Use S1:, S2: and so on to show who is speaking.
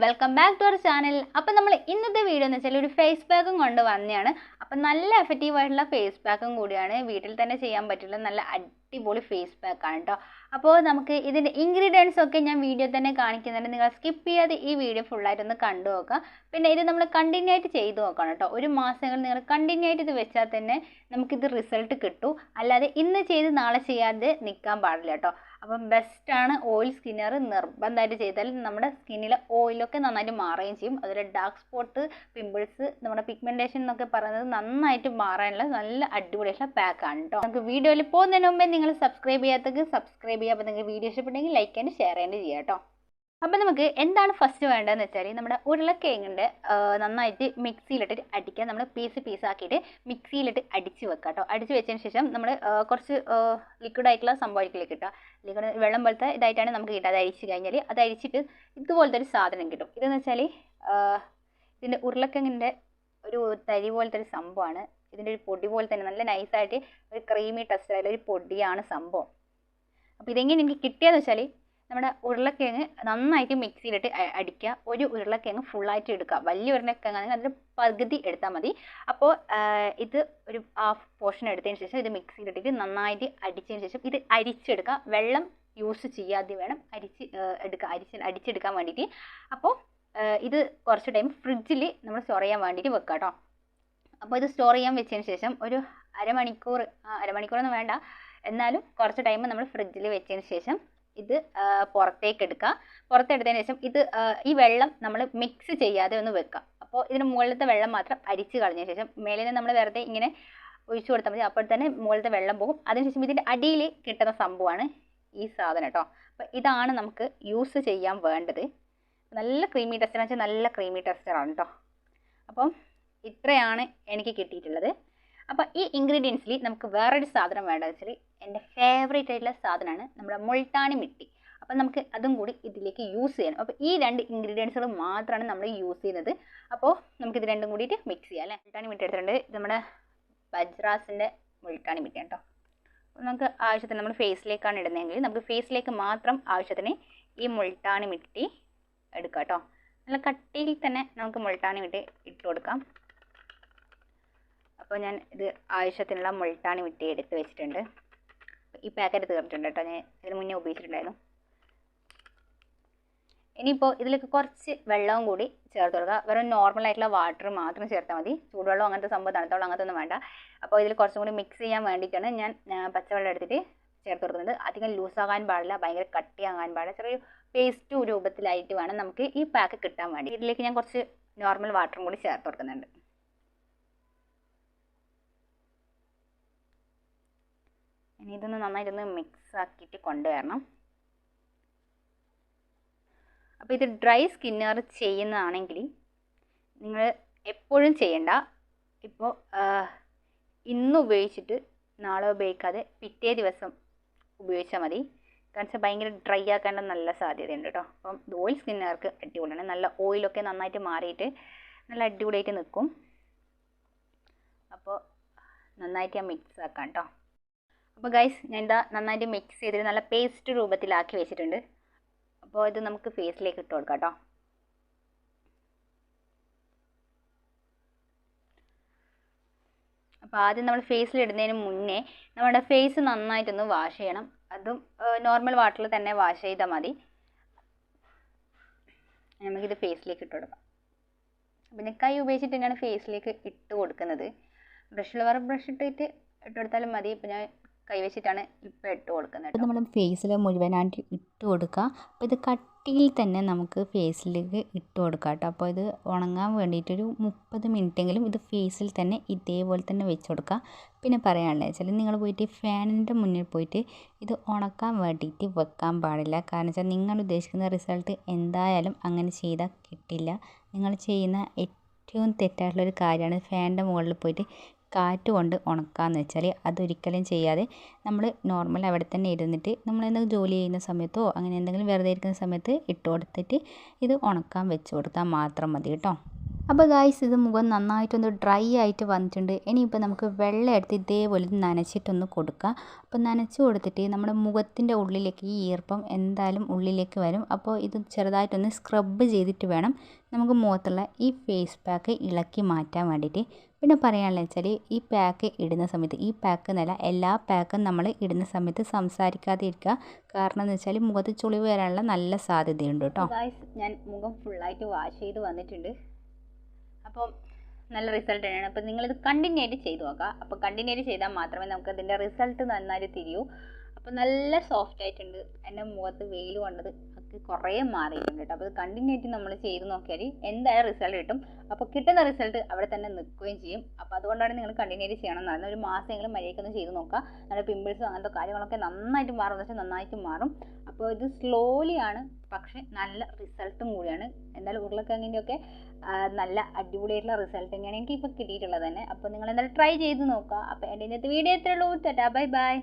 S1: Welcome back to our channel അപ്പം നമ്മൾ ഇന്നത്തെ വീഡിയോ എന്ന് വെച്ചാൽ ഒരു ഫേസ് പാക്കും കൊണ്ട് വന്നതാണ് അപ്പം നല്ല എഫക്റ്റീവ് ആയിട്ടുള്ള ഫേസ് പാക്കും കൂടിയാണ്. വീട്ടിൽ തന്നെ ചെയ്യാൻ പറ്റുള്ള നല്ല അടിപൊളി ഫേസ് പാക്കാണ് കേട്ടോ അപ്പോൾ നമുക്ക് ഇതിന്റെ ഇൻഗ്രീഡിയൻസ് ഒക്കെ ഞാൻ വീഡിയോ തന്നെ കാണിക്കുന്നുണ്ട്. നിങ്ങൾ സ്കിപ്പ് ചെയ്യാതെ ഈ വീഡിയോ ഫുള്ളായിട്ടൊന്ന് കണ്ടു നോക്കുക. പിന്നെ ഇത് നമ്മൾ കണ്ടിന്യൂ ആയിട്ട് ചെയ്ത് നോക്കണം കേട്ടോ ഒരു മാസങ്ങൾ നിങ്ങൾ കണ്ടിന്യൂ ആയിട്ട് ഇത് വെച്ചാൽ തന്നെ നമുക്കിത് റിസൾട്ട് കിട്ടും. അല്ലാതെ ഇന്ന് ചെയ്ത് നാളെ ചെയ്യാതെ നിൽക്കാൻ പാടില്ല കേട്ടോ അപ്പം ബെസ്റ്റാണ് ഓയിൽ സ്കിന്നർ നിർബന്ധമായിട്ട് ചെയ്താൽ നമ്മുടെ സ്കിന്നിലെ ഓയിലൊക്കെ നന്നായിട്ട് മാറുകയും ചെയ്യും. അതുപോലെ ഡാർക്ക് സ്പോട്ട് പിമ്പിൾസ് നമ്മുടെ പിഗ്മെന്റേഷൻ എന്നൊക്കെ പറയുന്നത് നന്നായിട്ട് മാറാനുള്ള നല്ല അടിപൊളിയായിട്ടുള്ള പാക്കാണ് കേട്ടോ നമുക്ക് വീഡിയോയിൽ പോകുന്നതിന് മുമ്പേ നിങ്ങൾ സബ്സ്ക്രൈബ് ചെയ്യാത്തത് സബ്സ്ക്രൈബ് ചെയ്യുക അപ്പോൾ നിങ്ങൾക്ക് വീഡിയോ ഇഷ്ടപ്പെട്ടെങ്കിൽ ലൈക്ക് ആൻഡ് ഷെയർ ചെയ്യാൻ ചെയ്യാം കേട്ടോ അപ്പം നമുക്ക് എന്താണ് ഫസ്റ്റ് വേണ്ടതെന്ന് വെച്ചാൽ നമ്മുടെ ഉരുളക്കിഴങ്ങിന്റെ നന്നായിട്ട് മിക്സിയിലിട്ട് അടിക്കുക. നമ്മൾ പീസ് പീസ് ആക്കിയിട്ട് മിക്സിയിലിട്ട് അടിച്ച് വെക്കുക കേട്ടോ. അടിച്ച് വെച്ചതിന് ശേഷം നമ്മൾ കുറച്ച് ലിക്വിഡ് ആയിട്ടുള്ള സംഭവമായിരിക്കും കിട്ടുക. ലിക്വിഡ് വെള്ളം പോലത്തെ ഇതായിട്ടാണ് നമുക്ക് കിട്ടുക. അത് അരിച്ച് കഴിഞ്ഞാൽ അത് അരിച്ചിട്ട് ഇതുപോലത്തെ ഒരു സാധനം കിട്ടും. ഇതെന്ന് വെച്ചാൽ ഇതിന്റെ ഉരുളക്കിഴങ്ങിന്റെ ഒരു തരി പോലത്തെ ഒരു സംഭവമാണ്. ഇതിന്റെ ഒരു പൊടി പോലെ തന്നെ നല്ല നൈസായിട്ട് ഒരു ക്രീമി ടെസ്റ്റ് ആയിട്ടുള്ള ഒരു പൊടിയാണ് സംഭവം. അപ്പോൾ ഇതെങ്ങനെ എനിക്ക് കിട്ടിയതെന്ന് വെച്ചാൽ നമ്മുടെ ഉരുളക്കിഴങ്ങ് നന്നായിട്ട് മിക്സിയിലിട്ട് അടിക്കുക. ഒരു ഉരുളക്കിഴങ്ങ് ഫുള്ളായിട്ട് എടുക്കുക. വലിയ ഉരുളക്കിഴങ്ങ് ആണെങ്കിൽ അതിന്റെ പകുതി എടുത്താൽ മതി. അപ്പോൾ ഇത് ഒരു ഹാഫ് പോർഷൻ എടുത്തതിന് ശേഷം ഇത് മിക്സിയിലിട്ടിട്ട് നന്നായിട്ട് അടിച്ചതിന് ശേഷം ഇത് അരിച്ചെടുക്കുക. വെള്ളം യൂസ് ചെയ്യാതെ വേണം അരിച്ച് എടുക്കുക അരിച്ച് അടിച്ചെടുക്കാൻ വേണ്ടിയിട്ട്. അപ്പോൾ ഇത് കുറച്ച് ടൈം ഫ്രിഡ്ജിൽ നമ്മൾ സ്റ്റോർ ചെയ്യാൻ വേണ്ടിയിട്ട് വെക്കുക കേട്ടോ അപ്പോൾ ഇത് സ്റ്റോർ ചെയ്യാൻ വെച്ചതിന് ശേഷം ഒരു അരമണിക്കൂർ അരമണിക്കൂറൊന്നും വേണ്ട. എന്നാലും കുറച്ച് ടൈം നമ്മൾ ഫ്രിഡ്ജിൽ വെച്ചതിന് ശേഷം ഇത് പുറത്തേക്ക് എടുക്കുക പുറത്തെടുത്തതിന് ശേഷം ഇത് ഈ വെള്ളം നമ്മൾ മിക്സ് ചെയ്യാതെ ഒന്ന് വെക്കുക അപ്പോൾ ഇതിന് മുകളിലത്തെ വെള്ളം മാത്രം അരിച്ച് കളഞ്ഞ ശേഷം മേലെ നമ്മൾ വെറുതെ ഇങ്ങനെ ഒഴിച്ചു കൊടുത്താൽ മതി. അപ്പോൾ തന്നെ മുകളിലത്തെ വെള്ളം പോകും. അതിനുശേഷം ഇതിന്റെ അടിയിൽ കിട്ടുന്ന സംഭവമാണ് ഈ സാധനം കേട്ടോ. അപ്പോൾ ഇതാണ് നമുക്ക് യൂസ് ചെയ്യാൻ വേണ്ടത്. നല്ല ക്രീമി ടെസ്റ്റർ വെച്ചാൽ നല്ല ക്രീമി ടെസ്റ്ററാണ് കേട്ടോ. അപ്പം ഇത്രയാണ് എനിക്ക് കിട്ടിയിട്ടുള്ളത്. അപ്പോൾ ഈ ഇൻഗ്രീഡിയൻസിൽ നമുക്ക് വേറൊരു സാധനം വേണ്ടതെന്ന് വെച്ചാൽ എന്റെ ഫേവറേറ്റ് ആയിട്ടുള്ള സാധനമാണ് നമ്മുടെ മുൾട്ടാണി മിട്ടി. അപ്പം നമുക്ക് അതും കൂടി ഇതിലേക്ക് യൂസ് ചെയ്യണം അപ്പോൾ ഈ രണ്ട് ഇൻഗ്രീഡിയൻസുകൾ മാത്രമാണ് നമ്മൾ യൂസ് ചെയ്യുന്നത്. അപ്പോൾ നമുക്കിത് രണ്ടും കൂടിയിട്ട് മിക്സ് ചെയ്യാം അല്ലേ? മുൾട്ടാണി മിട്ടി എടുത്തിട്ടുണ്ട്. നമ്മുടെ ബജ്രാസിന്റെ മുൾട്ടാണി മിട്ടി കേട്ടോ നമുക്ക് ആവശ്യത്തിന് നമ്മൾ ഫേസിലേക്കാണ് ഇടുന്നതെങ്കിൽ നമുക്ക് ഫേസിലേക്ക് മാത്രം ആവശ്യത്തിന് ഈ മുൾട്ടാണി മിട്ടി എടുക്കാം കേട്ടോ നല്ല കട്ടിയിൽ തന്നെ നമുക്ക് മുൾട്ടാണി മിട്ടി ഇട്ട് കൊടുക്കാം. അപ്പോൾ ഞാൻ ഇത് ആവശ്യത്തിനുള്ള മുൾട്ടാണി വിട്ടി എടുത്ത് വെച്ചിട്ടുണ്ട്. ഈ പാക്കറ്റ് തീർന്നിട്ടുണ്ട് കേട്ടോ. ഞാൻ ഇതിന് മുന്നേ ഉപയോഗിച്ചിട്ടുണ്ടായിരുന്നു. ഇനിയിപ്പോൾ ഇതിലേക്ക് കുറച്ച് വെള്ളവും കൂടി ചേർത്ത് കൊടുക്കുക. വെറും നോർമൽ ആയിട്ടുള്ള വാട്ടർ മാത്രം ചേർത്താൽ മതി. ചൂടുവെള്ളം അങ്ങനത്തെ സംഭവം തണുത്തോളം അങ്ങനത്തെ ഒന്നും വേണ്ട. അപ്പോൾ ഇതിൽ കുറച്ചും കൂടി മിക്സ് ചെയ്യാൻ വേണ്ടിയിട്ടാണ് ഞാൻ പച്ചവെള്ളം എടുത്തിട്ട് ചേർത്ത് കൊടുക്കുന്നത്. അധികം ലൂസാകാൻ പാടില്ല ഭയങ്കര കട്ടിയാകാൻ പാടില്ല. ചെറിയ പേസ്റ്റ് രൂപത്തിലായിട്ട് വേണം നമുക്ക് ഈ പാക്ക് കിട്ടാൻ വേണ്ടി. ഇതിലേക്ക് ഞാൻ കുറച്ച് നോർമൽ വാട്ടറും കൂടി ചേർത്ത് കൊടുക്കുന്നുണ്ട്. ഇനി ഇതൊന്ന് നന്നായിട്ടൊന്ന് മിക്സ് ആക്കിയിട്ട് കൊണ്ടുവരണം. അപ്പോൾ ഇത് ഡ്രൈ സ്കിന്നർ ചെയ്യുന്നതാണെങ്കിൽ നിങ്ങൾ എപ്പോഴും ചെയ്യണ്ട. ഇപ്പോൾ ഇന്ന് ഉപയോഗിച്ചിട്ട് നാളെ ഉപയോഗിക്കാതെ പിറ്റേ ദിവസം ഉപയോഗിച്ചാൽ മതി. കാരണം വെച്ചാൽ ഭയങ്കര ഡ്രൈ ആക്കേണ്ട നല്ല സാധ്യതയുണ്ട് കേട്ടോ അപ്പം ഓയിൽ സ്കിന്നുകാർക്ക് അടിപൊളിയാണ്. നല്ല ഓയിലൊക്കെ നന്നായിട്ട് മാറിയിട്ട് നല്ല അടിപൊളിയായിട്ട് നിൽക്കും അപ്പോൾ നന്നായിട്ട് ഞാൻ മിക്സ് ആക്കാം കേട്ടോ അപ്പോൾ ഗൈസ് ഞാൻ ഇതാ നന്നായിട്ട് മിക്സ് ചെയ്തിട്ട് നല്ല പേസ്റ്റ് രൂപത്തിലാക്കി വെച്ചിട്ടുണ്ട്. അപ്പോൾ ഇത് നമുക്ക് ഫേസിലേക്ക് ഇട്ട് കൊടുക്കാം കേട്ടോ അപ്പോൾ ആദ്യം നമ്മൾ ഫേസിൽ ഇടുന്നതിന് മുന്നേ നമ്മുടെ ഫേസ് നന്നായിട്ടൊന്ന് വാഷ് ചെയ്യണം. അതും നോർമൽ വാട്ടറിൽ തന്നെ വാഷ് ചെയ്താൽ മതി. നമുക്കിത് ഫേസിലേക്ക് ഇട്ട് കൊടുക്കാം. പിന്നെ കൈ ഉപയോഗിച്ചിട്ട് തന്നെയാണ് ഫേസിലേക്ക് ഇട്ട് കൊടുക്കുന്നത്. ബ്രഷിൽ വേറെ ബ്രഷ് ഇട്ടിട്ട് ഇട്ട് കൊടുത്താലും മതി. ഇപ്പം ഞാൻ കൈവച്ചിട്ടാണ് ഇപ്പോൾ ഇട്ട് കൊടുക്കുന്നത്
S2: നമ്മൾ ഫേസിൽ മുഴുവനായിട്ട് ഇട്ട് കൊടുക്കുക. അപ്പോൾ ഇത് കട്ടിയിൽ തന്നെ നമുക്ക് ഫേസിലേക്ക് ഇട്ട് കൊടുക്കാം കേട്ടോ. അപ്പോൾ ഇത് ഉണങ്ങാൻ വേണ്ടിയിട്ടൊരു മുപ്പത് മിനിറ്റെങ്കിലും ഇത് ഫേസിൽ തന്നെ ഇതേപോലെ തന്നെ വെച്ച് കൊടുക്കുക. പിന്നെ പറയാനുള്ളത് വെച്ചാൽ നിങ്ങൾ പോയിട്ട് ഫാനിന്റെ മുന്നിൽ പോയിട്ട് ഇത് ഉണക്കാൻ വേണ്ടിയിട്ട് വെക്കാൻ പാടില്ല. കാരണം വെച്ചാൽ നിങ്ങൾ ഉദ്ദേശിക്കുന്ന റിസൾട്ട് എന്തായാലും അങ്ങനെ ചെയ്താൽ കിട്ടില്ല. നിങ്ങൾ ചെയ്യുന്ന ഏറ്റവും തെറ്റായിട്ടുള്ളൊരു കാര്യമാണ് ഫാനിന്റെ മുകളിൽ പോയിട്ട് കാറ്റ് കൊണ്ട് ഉണക്കാമെന്ന് വെച്ചാൽ അതൊരിക്കലും ചെയ്യാതെ നമ്മൾ നോർമൽ അവിടെ തന്നെ ഇരുന്നിട്ട് നമ്മൾ എന്തെങ്കിലും ജോലി ചെയ്യുന്ന സമയത്തോ അങ്ങനെ എന്തെങ്കിലും വെറുതെ ഇരിക്കുന്ന സമയത്ത് ഇട്ട് കൊടുത്തിട്ട് ഇത് ഉണക്കാൻ വെച്ച് കൊടുത്താൽ മാത്രം മതി കേട്ടോ. അപ്പോൾ ഗായ്സ് ഇത് മുഖം നന്നായിട്ടൊന്ന് ഡ്രൈ ആയിട്ട് വന്നിട്ടുണ്ട്. ഇനിയിപ്പോൾ നമുക്ക് വെള്ളം എടുത്ത് ഇതേപോലെ നനച്ചിട്ടൊന്ന് കൊടുക്കുക അപ്പോൾ നനച്ച് കൊടുത്തിട്ട് നമ്മുടെ മുഖത്തിന്റെ ഉള്ളിലേക്ക് ഈ ഈർപ്പം എന്തായാലും ഉള്ളിലേക്ക് വരും. അപ്പോൾ ഇത് ചെറുതായിട്ടൊന്ന് സ്ക്രബ് ചെയ്തിട്ട് വേണം നമുക്ക് മുഖത്തുള്ള ഈ ഫേസ് പാക്ക് ഇളക്കി മാറ്റാൻ വേണ്ടിയിട്ട്. പിന്നെ പറയാനുള്ളത് വെച്ചാൽ ഈ പാക്ക് ഇടുന്ന സമയത്ത് ഈ പാക്ക് എന്നല്ല എല്ലാ പാക്കും നമ്മൾ ഇടുന്ന സമയത്ത് സംസാരിക്കാതെ ഇരിക്കുക. കാരണം എന്ന് വെച്ചാൽ മുഖത്ത് ചുളിവ് വരാനുള്ള നല്ല സാധ്യതയുണ്ട് കേട്ടോ.
S1: ഞാൻ മുഖം ഫുള്ളായിട്ട് വാഷ് ചെയ്ത് വന്നിട്ടുണ്ട്. അപ്പം നല്ല റിസൾട്ട് തന്നെയാണ്. അപ്പം നിങ്ങളിത് കണ്ടിന്യൂ ആയിട്ട് ചെയ്തു നോക്കുക. അപ്പോൾ കണ്ടിന്യൂ ആയിട്ട് ചെയ്താൽ മാത്രമേ നമുക്ക് അതിന്റെ റിസൾട്ട് നന്നായിട്ട് തിരിയൂ. അപ്പോൾ നല്ല സോഫ്റ്റ് ആയിട്ടുണ്ട്. എന്റെ മുഖത്ത് വെയിൽ കൊണ്ടത് ഒക്കെ കുറേ മാറിയിട്ടുണ്ട് കേട്ടോ. അപ്പോൾ കണ്ടിന്യൂ ആയിട്ട് നമ്മൾ ചെയ്ത് നോക്കിയാൽ എന്തായാലും റിസൾട്ട് കിട്ടും. അപ്പോൾ കിട്ടുന്ന റിസൾട്ട് അവിടെ തന്നെ നിൽക്കുകയും ചെയ്യും. അപ്പോൾ അതുകൊണ്ടാണ് നിങ്ങൾ കണ്ടിന്യൂ ആയിട്ട് ചെയ്യണം എന്ന് പറയുന്നത് ഒരു മാസമെങ്കിലും മര്യാദയ്ക്കൊന്ന് ചെയ്ത് നോക്കുക. നമ്മുടെ പിമ്പിൾസും അങ്ങനത്തെ കാര്യങ്ങളൊക്കെ നന്നായിട്ട് മാറും. വെച്ചാൽ നന്നായിട്ട് മാറും. അപ്പോൾ ഇത് സ്ലോലി ആണ്. പക്ഷെ നല്ല റിസൾട്ടും കൂടിയാണ്. എന്തായാലും ഉരുളക്കിഴങ്ങിന്റെയൊക്കെ നല്ല അടിപൊളിയായിട്ടുള്ള റിസൾട്ട് തന്നെയാണ് എനിക്ക് ഇപ്പോൾ കിട്ടിയിട്ടുള്ളത് തന്നെ. അപ്പോൾ നിങ്ങൾ എന്തായാലും ട്രൈ ചെയ്ത് നോക്കുക. അപ്പോൾ എന്റെ ഇന്നത്തെ വീഡിയോ എത്രയുള്ളൂ ടാറ്റാ ബൈ ബൈ